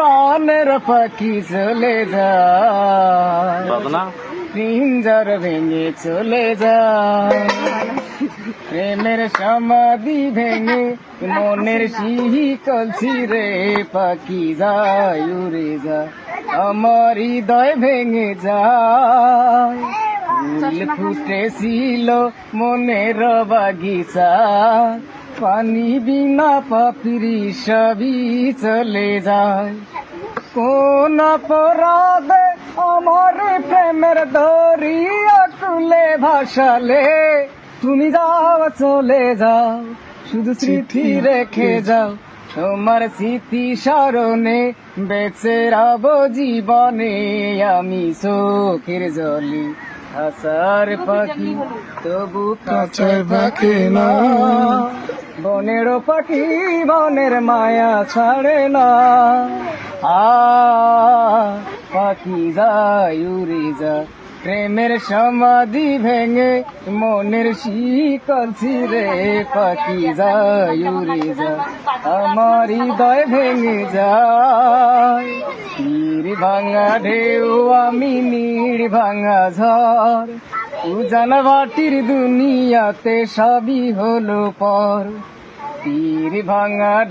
প্রাণের পাখি চলে বাদনা পিঞ্জর ভেঙে চলে যায় প্রেমের সমাধি ভেঙে মনের সিহি কলছি রে পাখি যায় উড়ে যায় আমার হৃদয় ভেঙে যায় ফুটেছিল মনের বাগিচা পানি বিনা পাপিরি সবই চলে যায়। কোন অপরাধে আমার প্রেমের দরিয়া তুলে ভাসালে তুমি যাও চলে যাও শুধু স্মৃতি রেখে। যাও। তোমার স্মৃতি স্মরণে বেঁচে রব জীবনে আমি চোখের জলে আসার পাখি তবু কাছে না বনের পাখি, বনের মায়া ছাড়ে না। আ, পাখি যায়, উড়ে যা প্রেমের সমাধি ভেঙে মনের শিকল ছিঁড়ে পাখি যায়, উড়ে যা আমার হৃদয় ভেঙে যায়। তীর ভাঙা ঢেউ, আমি নীড় ভাঙা ঝড়। উজান বাটির দুনিয়াতে সবই হলো পর। তীর ভাঙা